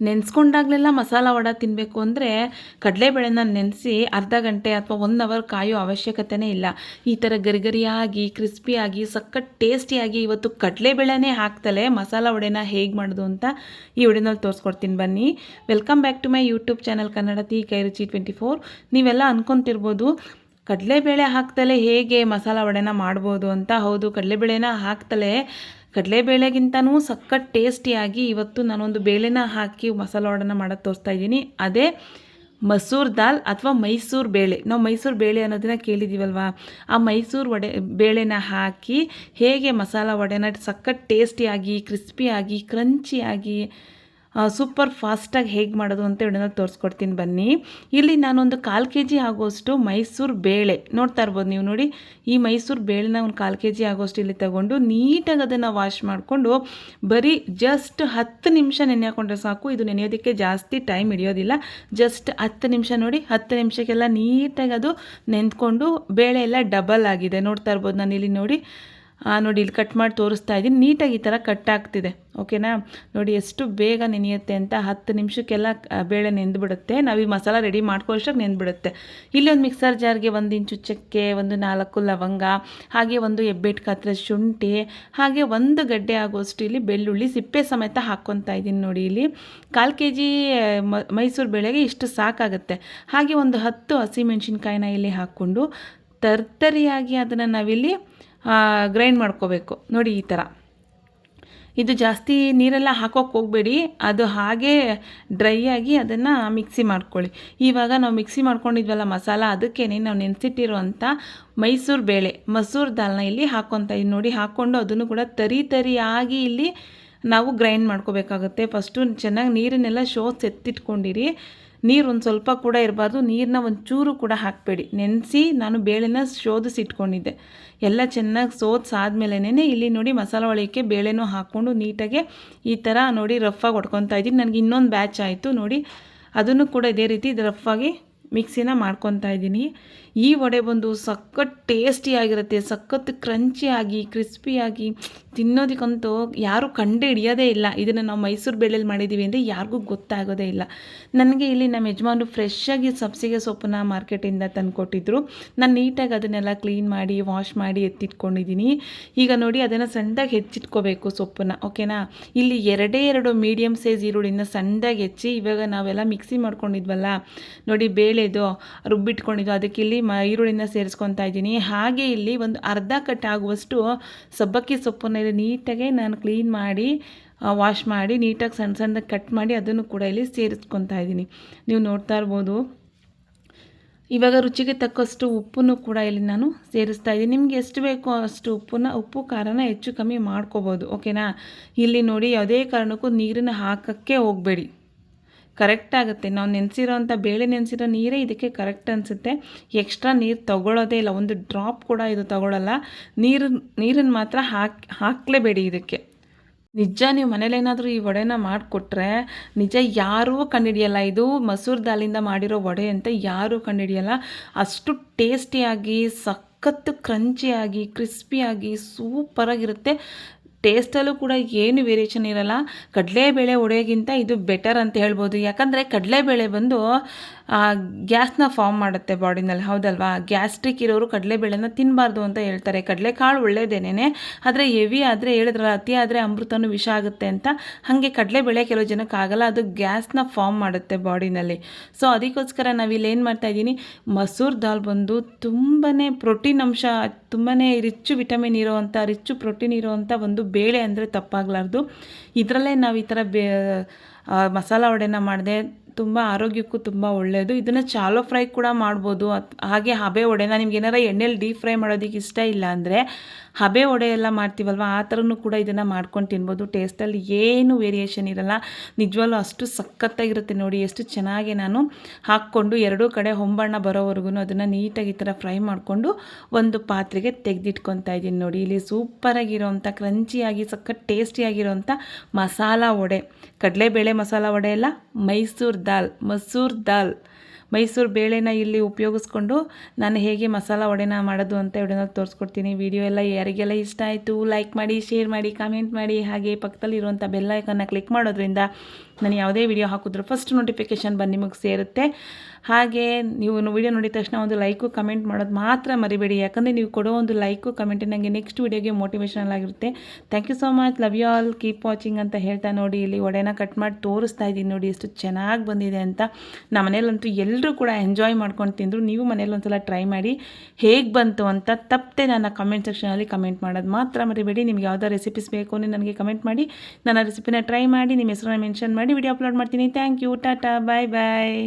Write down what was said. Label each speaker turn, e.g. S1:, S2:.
S1: ನೆನೆಸ್ಕೊಂಡಾಗಲೆಲ್ಲ ಮಸಾಲ ವಡ ತಿನ್ನಬೇಕು ಅಂದರೆ ಕಡಲೆಬೇಳೆನ ನೆನೆಸಿ ಅರ್ಧ ಗಂಟೆ ಅಥವಾ ಒನ್ ಅವರ್ ಕಾಯೋ ಅವಶ್ಯಕತೆನೇ ಇಲ್ಲ. ಈ ಥರ ಗರಿಗರಿಯಾಗಿ, ಕ್ರಿಸ್ಪಿಯಾಗಿ, ಸಖತ್ ಟೇಸ್ಟಿಯಾಗಿ ಇವತ್ತು ಕಡಲೆಬೇಳೆನೇ ಹಾಕ್ತಲೇ ಮಸಾಲ ವಡೆನ ಹೇಗೆ ಮಾಡೋದು ಅಂತ ಈ ವಿಡಿಯೋನಲ್ಲಿ ತೋರಿಸ್ಕೊಡ್ತೀನಿ ಬನ್ನಿ. Welcome back to my YouTube channel Kannada ತಿ ಕೈ ರುಚಿ ಟ್ವೆಂಟಿ ಫೋರ್ ನೀವೆಲ್ಲ ಅಂದ್ಕೊತಿರ್ಬೋದು ಕಡಲೆಬೇಳೆ ಹಾಕ್ತಲೇ ಹೇಗೆ ಮಸಾಲ ವಡೆನ ಮಾಡ್ಬೋದು ಅಂತ. ಹೌದು, ಕಡಲೆಬೇಳೆನ ಹಾಕ್ತಲೇ ಕಡಲೆಬೇಳೆಗಿಂತನೂ ಸಖತ್ ಟೇಸ್ಟಿಯಾಗಿ ಇವತ್ತು ನಾನೊಂದು ಬೇಳೆನ ಹಾಕಿ ಮಸಾಲ ವಡೆನ ಮಾಡೋದು ತೋರಿಸ್ತಾ ಇದ್ದೀನಿ. ಅದೇ ಮಸೂರ್ ದಾಲ್ ಅಥವಾ ಮೈಸೂರು ಬೇಳೆ. ನಾವು ಮೈಸೂರು ಬೇಳೆ ಅನ್ನೋದನ್ನ ಕೇಳಿದ್ದೀವಲ್ವಾ ಆ ಮೈಸೂರು ವಡೆ, ಬೇಳೆನ ಹಾಕಿ ಹೇಗೆ ಮಸಾಲ ವಡೆನ ಸಖತ್ ಟೇಸ್ಟಿಯಾಗಿ, ಕ್ರಿಸ್ಪಿಯಾಗಿ, ಕ್ರಂಚಿಯಾಗಿ ಸೂಪರ್ ಫಾಸ್ಟಾಗಿ ಹೇಗೆ ಮಾಡೋದು ಅಂತ ಹೇಳೋದು ತೋರಿಸ್ಕೊಡ್ತೀನಿ ಬನ್ನಿ. ಇಲ್ಲಿ ನಾನೊಂದು ಕಾಲು ಕೆ ಜಿ ಆಗೋಷ್ಟು ಮೈಸೂರು ಬೇಳೆ ನೋಡ್ತಾ ಇರ್ಬೋದು ನೀವು ನೋಡಿ. ಈ ಮೈಸೂರು ಬೇಳೆನ ಒಂದು ಕಾಲು ಕೆ ಜಿ ಆಗೋಷ್ಟು ಇಲ್ಲಿ ತಗೊಂಡು ನೀಟಾಗಿ ಅದನ್ನು ವಾಶ್ ಮಾಡಿಕೊಂಡು ಬರೀ ಜಸ್ಟ್ ಹತ್ತು ನಿಮಿಷ ನೆನೆ ಹಾಕೊಂಡ್ರೆ ಸಾಕು. ಇದು ನೆನೆಯೋದಕ್ಕೆ ಜಾಸ್ತಿ ಟೈಮ್ ಹಿಡಿಯೋದಿಲ್ಲ. ಜಸ್ಟ್ ಹತ್ತು ನಿಮಿಷ ನೋಡಿ, ಹತ್ತು ನಿಮಿಷಕ್ಕೆಲ್ಲ ನೀಟಾಗಿ ಅದು ನೆಂದ್ಕೊಂಡು ಬೇಳೆ ಎಲ್ಲ ಡಬಲ್ ಆಗಿದೆ. ನೋಡ್ತಾ ಇರ್ಬೋದು ನಾನು ಇಲ್ಲಿ ನೋಡಿ. ನೋಡಿ, ಇಲ್ಲಿ ಕಟ್ ಮಾಡಿ ತೋರಿಸ್ತಾ ಇದ್ದೀನಿ. ನೀಟಾಗಿ ಈ ಥರ ಕಟ್ ಆಗ್ತಿದೆ. ಓಕೆನಾ ನೋಡಿ, ಎಷ್ಟು ಬೇಗ ನೆನೆಯುತ್ತೆ ಅಂತ ಹತ್ತು ನಿಮಿಷಕ್ಕೆಲ್ಲ ಬೇಳೆ ನೆಂದುಬಿಡುತ್ತೆ. ನಾವು ಈ ಮಸಾಲ ರೆಡಿ ಮಾಡ್ಕೊಳ್ಳೋಷ್ಟಕ್ಕೆ ನೆಂದುಬಿಡುತ್ತೆ. ಇಲ್ಲಿ ಒಂದು ಮಿಕ್ಸರ್ ಜಾರ್ಗೆ ಒಂದು ಇಂಚು ಚಕ್ಕೆ, ಒಂದು ನಾಲ್ಕು ಲವಂಗ, ಹಾಗೆ ಒಂದು ಎಬ್ಬೆಟ್ಟು ಕಾತ್ರ ಶುಂಠಿ, ಹಾಗೆ ಒಂದು ಗಡ್ಡೆ ಆಗೋಷ್ಟು ಇಲ್ಲಿ ಬೆಳ್ಳುಳ್ಳಿ ಸಿಪ್ಪೆ ಸಮೇತ ಹಾಕ್ಕೊತಾ ಇದ್ದೀನಿ ನೋಡಿ ಇಲ್ಲಿ. ಕಾಲು ಕೆ ಜಿ ಮೈಸೂರು ಬೇಳೆಗೆ ಇಷ್ಟು ಸಾಕಾಗುತ್ತೆ. ಹಾಗೆ ಒಂದು ಹತ್ತು ಹಸಿಮೆಣ್ಸಿನ್ಕಾಯಿನ ಇಲ್ಲಿ ಹಾಕ್ಕೊಂಡು ತರ್ತರಿಯಾಗಿ ಅದನ್ನು ನಾವಿಲ್ಲಿ ಗ್ರೈಂಡ್ ಮಾಡ್ಕೋಬೇಕು. ನೋಡಿ ಈ ಥರ ಇದು ಜಾಸ್ತಿ ನೀರೆಲ್ಲ ಹಾಕೋಕೆ ಹೋಗಬೇಡಿ. ಅದು ಹಾಗೇ ಡ್ರೈ ಆಗಿ ಅದನ್ನು ಮಿಕ್ಸಿ ಮಾಡ್ಕೊಳ್ಳಿ. ಇವಾಗ ನಾವು ಮಿಕ್ಸಿ ಮಾಡ್ಕೊಂಡಿದ್ವಲ್ಲ ಮಸಾಲ ಅದಕ್ಕೇ ನಾವು ನೆನೆಸಿಟ್ಟಿರುವಂಥ ಮೈಸೂರು ಬೇಳೆ, ಮಸೂರು ದಾಲ್ನ ಇಲ್ಲಿ ಹಾಕ್ಕೊತಾ ಇದ್ದೀನಿ ನೋಡಿ ಹಾಕ್ಕೊಂಡು ಅದನ್ನು ಕೂಡ ತರಿ ತರಿಯಾಗಿ ಇಲ್ಲಿ ನಾವು ಗ್ರೈಂಡ್ ಮಾಡ್ಕೋಬೇಕಾಗುತ್ತೆ. ಫಸ್ಟು ಚೆನ್ನಾಗಿ ನೀರನ್ನೆಲ್ಲ ಶೋಸ್ ಎತ್ತಿಟ್ಕೊಂಡಿರಿ. ನೀರು ಒಂದು ಸ್ವಲ್ಪ ಕೂಡ ಇರಬಾರ್ದು ನೀರನ್ನ ಒಂದು ಚೂರು ಕೂಡ ಹಾಕಬೇಡಿ. ನೆನೆಸಿ ನಾನು ಬೇಳೆನ ಶೋಧಿಸಿಟ್ಕೊಂಡಿದ್ದೆ ಎಲ್ಲ ಚೆನ್ನಾಗಿ ಸೋದ್ಸಾದ್ಮೇಲೆನೇ ಇಲ್ಲಿ ನೋಡಿ ಮಸಾಲೆ ಒಳಕ್ಕೆ ಬೇಳೆನೂ ಹಾಕ್ಕೊಂಡು ನೀಟಾಗಿ ಈ ಥರ ನೋಡಿ ರಫಾಗಿ ಹೊಡ್ಕೊತಾ ಇದ್ದೀನಿ. ನನಗೆ ಇನ್ನೊಂದು ಬ್ಯಾಚ್ ಆಯಿತು ನೋಡಿ. ಅದನ್ನು ಕೂಡ ಇದೇ ರೀತಿ ಇದು ರಫಾಗಿ ಮಿಕ್ಸಿನ ಮಾಡ್ಕೊತಾ ಇದ್ದೀನಿ. ಈ ವಡೆ ಬಂದು ಸಖತ್ ಟೇಸ್ಟಿಯಾಗಿರುತ್ತೆ ಸಖತ್ ಕ್ರಂಚಿಯಾಗಿ ಕ್ರಿಸ್ಪಿಯಾಗಿ ತಿನ್ನೋದಕ್ಕಂತೂ ಯಾರೂ ಕಂಡು ಹಿಡಿಯೋದೇ ಇಲ್ಲ. ಇದನ್ನು ನಾವು ಮೈಸೂರು ಬೆಳೆಯಲ್ಲಿ ಮಾಡಿದ್ದೀವಿ ಅಂದರೆ ಯಾರಿಗೂ ಗೊತ್ತಾಗೋದೇ ಇಲ್ಲ. ನನಗೆ ಇಲ್ಲಿ ನಮ್ಮ ಯಜಮಾನರು ಫ್ರೆಶ್ಶಾಗಿ ಸಬ್ಸಿಗೆ ಸೊಪ್ಪನ್ನ ಮಾರ್ಕೆಟಿಂದ ತಂದುಕೊಟ್ಟಿದ್ರು. ನಾನು ನೀಟಾಗಿ ಅದನ್ನೆಲ್ಲ ಕ್ಲೀನ್ ಮಾಡಿ ವಾಶ್ ಮಾಡಿ ಎತ್ತಿಟ್ಕೊಂಡಿದ್ದೀನಿ ಈಗ ನೋಡಿ ಅದನ್ನು ಸಣ್ಣದಾಗಿ ಹೆಚ್ಚಿಟ್ಕೋಬೇಕು ಸೊಪ್ಪನ್ನ ಓಕೆನಾ ಇಲ್ಲಿ ಎರಡೇ ಎರಡು ಮೀಡಿಯಮ್ ಸೈಜ್ ಈರುಳ್ಳಿನ ಸಣ್ಣದಾಗಿ ಹೆಚ್ಚಿ ಇವಾಗ ನಾವೆಲ್ಲ ಮಿಕ್ಸಿ ಮಾಡ್ಕೊಂಡಿದ್ವಲ್ಲ, ನೋಡಿ ಬೇಳೆದು ರುಬ್ಬಿಟ್ಕೊಂಡಿದ್ದು. ಅದಕ್ಕೆ ಇಲ್ಲಿ ಮ ಈರುಳ್ಳಿನ ಸೇರಿಸ್ಕೊತಾ ಇದ್ದೀನಿ. ಹಾಗೆ ಇಲ್ಲಿ ಒಂದು ಅರ್ಧ ಕಟ್ ಆಗುವಷ್ಟು ಸಬ್ಬಕ್ಕಿ ಸೊಪ್ಪನ್ನ ನೀಟಾಗಿ ನಾನು ಕ್ಲೀನ್ ಮಾಡಿ ವಾಶ್ ಮಾಡಿ, ನೀಟಾಗಿ ಸಣ್ಣ ಸಣ್ಣದಾಗಿ ಕಟ್ ಮಾಡಿ ಅದನ್ನು ಕೂಡ ಇಲ್ಲಿ ಸೇರಿಸ್ಕೊತಾ ಇದ್ದೀನಿ. ನೀವು ನೋಡ್ತಾ ಇರ್ಬೋದು. ಇವಾಗ ರುಚಿಗೆ ತಕ್ಕಷ್ಟು ಉಪ್ಪನ್ನು ಕೂಡ ಇಲ್ಲಿ ನಾನು ಸೇರಿಸ್ತಾ ಇದ್ದೀನಿ. ನಿಮ್ಗೆ ಎಷ್ಟು ಬೇಕೋ ಅಷ್ಟು ಉಪ್ಪನ್ನ, ಉಪ್ಪು ಖಾರನ ಹೆಚ್ಚು ಕಮ್ಮಿ ಮಾಡ್ಕೋಬೋದು. ಓಕೆನಾ? ಇಲ್ಲಿ ನೋಡಿ ಯಾವುದೇ ಕಾರಣಕ್ಕೂ ನೀರನ್ನು ಹಾಕೋಕ್ಕೆ ಹೋಗಬೇಡಿ. ಕರೆಕ್ಟ್ ಆಗುತ್ತೆ. ನಾವು ನೆನೆಸಿರೋಂಥ ಬೇಳೆ ನೆನೆಸಿರೋ ನೀರೇ ಇದಕ್ಕೆ ಕರೆಕ್ಟ್ ಅನಿಸುತ್ತೆ. ಎಕ್ಸ್ಟ್ರಾ ನೀರು ತಗೊಳ್ಳೋದೇ ಇಲ್ಲ. ಒಂದು ಡ್ರಾಪ್ ಕೂಡ ಇದು ತಗೊಳ್ಳಲ್ಲ ನೀರು ನೀರನ್ನು ಮಾತ್ರ ಹಾಕಿ, ಹಾಕಲೇಬೇಡಿ ಇದಕ್ಕೆ. ನಿಜ ನೀವು ಮನೇಲೇನಾದರೂ ಈ ವಡೆನ ಮಾಡಿಕೊಟ್ರೆ ನಿಜ ಯಾರೂ ಕಂಡುಹಿಡಿಯಲ್ಲ ಇದು ಮಸೂರ್ ದಾಲಿಂದ ಮಾಡಿರೋ ವಡೆ ಅಂತ ಯಾರೂ ಕಂಡುಹಿಡಿಯಲ್ಲ ಅಷ್ಟು ಟೇಸ್ಟಿಯಾಗಿ, ಸಖತ್ತು ಕ್ರಂಚಿಯಾಗಿ, ಕ್ರಿಸ್ಪಿಯಾಗಿ, ಸೂಪರಾಗಿರುತ್ತೆ. ಟೇಸ್ಟಲ್ಲೂ ಕೂಡ ಏನು ವೇರಿಯೇಷನ್ ಇರಲ್ಲ. ಕಡಲೆಬೇಳೆ ವಡೆಗಿಂತ ಇದು ಬೆಟರ್ ಅಂತ ಹೇಳ್ಬೋದು. ಯಾಕಂದರೆ ಕಡಲೆಬೇಳೆ ಬಂದು ಗ್ಯಾಸ್ನ ಫಾರ್ಮ್ ಮಾಡುತ್ತೆ ಬಾಡಿನಲ್ಲಿ, ಹೌದಲ್ವಾ? ಗ್ಯಾಸ್ಟ್ರಿಕ್ ಇರೋರು ಕಡಲೆಬೇಳೆನ ತಿನ್ನಬಾರ್ದು ಅಂತ ಹೇಳ್ತಾರೆ. ಕಡಲೆಕಾಳು ಒಳ್ಳೇದೇನೆ ಆದರೆ ಹೆವಿ ಆದರೆ ಹೇಳಿದ್ರಲ್ಲ, ಅತಿ ಆದರೆ ಅಮೃತನೂ ವಿಷ ಆಗುತ್ತೆ ಅಂತ. ಹಾಗೆ ಕಡಲೆಬೇಳೆ ಕೆಲವು ಜನಕ್ಕೆ ಆಗಲ್ಲ, ಅದು ಗ್ಯಾಸ್ನ ಫಾರ್ಮ್ ಮಾಡುತ್ತೆ ಬಾಡಿನಲ್ಲಿ. ಸೊ ಅದಕ್ಕೋಸ್ಕರ ನಾವಿಲ್ಲಿ ಏನು ಮಾಡ್ತಾಯಿದ್ದೀನಿ ಮಸೂರ್ ದಾಲ್ ಬಂದು ತುಂಬಾ ಪ್ರೋಟೀನ್ ಅಂಶ ತುಂಬಾ ರಿಚ್ಚು ವಿಟಮಿನ್ ಇರೋವಂಥ ರಿಚ್ಚು ಪ್ರೋಟೀನ್ ಇರೋವಂಥ ಒಂದು ಬೇಳೆ ಅಂದರೆ ತಪ್ಪಾಗಲಾರ್ದು. ಇದರಲ್ಲೇ ನಾವು ಈ ಥರ ಬೇ ಮಸಾಲ ವಡೆನ ಮಾಡಿದೆ ತುಂಬ ಆರೋಗ್ಯಕ್ಕೂ ತುಂಬ ಒಳ್ಳೆಯದು ಇದನ್ನು ಚಾಲೋ ಫ್ರೈ ಕೂಡ ಮಾಡ್ಬೋದು. ಹಾಗೆ ಹಬೆ ವಡೆನ ನಿಮ್ಗೆ ಏನಾರ ಎಣ್ಣೆಲಿ ಡೀಪ್ ಫ್ರೈ ಮಾಡೋದಕ್ಕೆ ಇಷ್ಟ ಇಲ್ಲ ಅಂದರೆ ಹಬೆ ವಡೆ ಎಲ್ಲ ಮಾಡ್ತೀವಲ್ವ? ಆ ಥರನೂ ಕೂಡ ಇದನ್ನು ಮಾಡ್ಕೊಂಡು ತಿನ್ಬೋದು. ಟೇಸ್ಟಲ್ಲಿ ಏನು ವೇರಿಯೇಷನ್ ಇರಲ್ಲ. ನಿಜವಾಗ್ಲೂ ಅಷ್ಟು ಸಖತ್ತಾಗಿರುತ್ತೆ ನೋಡಿ, ಎಷ್ಟು ಚೆನ್ನಾಗಿ ನಾನು ಹಾಕ್ಕೊಂಡು ಎರಡೂ ಕಡೆ ಹೊಂಬಣ್ಣ ಬರೋವರೆಗೂ ಅದನ್ನು ನೀಟಾಗಿ ಈ ಥರ ಫ್ರೈ ಮಾಡಿಕೊಂಡು ಒಂದು ಪಾತ್ರೆಗೆ ತೆಗೆದಿಟ್ಕೊತಾ ಇದ್ದೀನಿ ನೋಡಿ. ಇಲ್ಲಿ ಸೂಪರಾಗಿರೋವಂಥ ಕ್ರಂಚಿಯಾಗಿ, ಸಖತ್ ಟೇಸ್ಟಿಯಾಗಿರೋವಂಥ ಮಸಾಲ ವಡೆ. ಕಡಲೆಬೇಳೆ ಮಸಾಲ ವಡೆ ಎಲ್ಲ ಮೈಸೂರು ದಾಲ್, ಮಸೂರ್ ದಾಲ್. ಮೈಸೂರು ಬೇಳೆನ ಇಲ್ಲಿ ಉಪಯೋಗಿಸ್ಕೊಂಡು ನಾನು ಹೇಗೆ ಮಸಾಲ ವಡೆನ ಮಾಡೋದು ಅಂತ ವಿಡಿಯೋನ ತೋರಿಸ್ಕೊಡ್ತೀನಿ. ವಿಡಿಯೋ ಎಲ್ಲ ಯಾರಿಗೆಲ್ಲ ಇಷ್ಟ ಆಯಿತು ಲೈಕ್ ಮಾಡಿ ಶೇರ್ ಮಾಡಿ ಕಾಮೆಂಟ್ ಮಾಡಿ, ಹಾಗೆ ಪಕ್ಕದಲ್ಲಿರುವಂಥ ಬೆಲ್ಲೈಕನ್ನ ಕ್ಲಿಕ್ ಮಾಡೋದ್ರಿಂದ ನಾನು ಯಾವುದೇ ವಿಡಿಯೋ ಹಾಕಿದ್ರು ಫಸ್ಟ್ ನೋಟಿಫಿಕೇಷನ್ ಬಂದು ನಿಮಗೆ ಸೇರುತ್ತೆ. ಹಾಗೆ ನೀವು ವಿಡಿಯೋ ನೋಡಿದ ತಕ್ಷಣ ಒಂದು ಲೈಕು ಕಮೆಂಟ್ ಮಾಡೋದು ಮಾತ್ರ ಮರಿಬೇಡಿ. ಯಾಕಂದರೆ ನೀವು ಕೊಡೋ ಒಂದು ಲೈಕು ಕಮೆಂಟ್ ನನಗೆ ನೆಕ್ಸ್ಟ್ ವಿಡಿಯೋಗೆ ಮೋಟಿವೇಶನಲ್ ಆಗಿರುತ್ತೆ. Thank you so much love you all keep watching ಅಂತ ಹೇಳ್ತಾ ನೋಡಿ. ಇಲ್ಲಿ ಒಡೆನ ಕಟ್ ಮಾಡಿ ತೋರಿಸ್ತಾ ಇದ್ದೀನಿ ನೋಡಿ ಎಷ್ಟು ಚೆನ್ನಾಗಿ ಬಂದಿದೆ ಅಂತ. ನಮ್ಮ ಮನೇಲಂತೂ ಎಲ್ಲರೂ ಕೂಡ ಎಂಜಾಯ್ ಮಾಡ್ಕೊಂಡು ತಿಂದರು. ನೀವು ಮನೇಲಿ ಒಂದ್ಸಲ ಟ್ರೈ ಮಾಡಿ ಹೇಗೆ ಬಂತು ಅಂತ ತಪ್ಪದೆ ನನ್ನ ಕಮೆಂಟ್ ಸೆಕ್ಷನಲ್ಲಿ ಕಮೆಂಟ್ ಮಾಡೋದು ಮಾತ್ರ ಮರಿಬೇಡಿ. ನಿಮ್ಗೆ ಯಾವುದೋ ರೆಸಿಪೀಸ್ ಬೇಕು ಅಂದರೆ ನನಗೆ ಕಮೆಂಟ್ ಮಾಡಿ. ನನ್ನ ರೆಸಿಪಿನ ಟ್ರೈ ಮಾಡಿ. ನಿಮ್ಮ ಹೆಸರನ್ನ ಮೆನ್ಷನ್ ಮಾಡಿ ವಿಡಿಯೋ ಅಪ್ಲೋಡ್ ಮಾಡ್ತೀನಿ. Thank you tata bye bye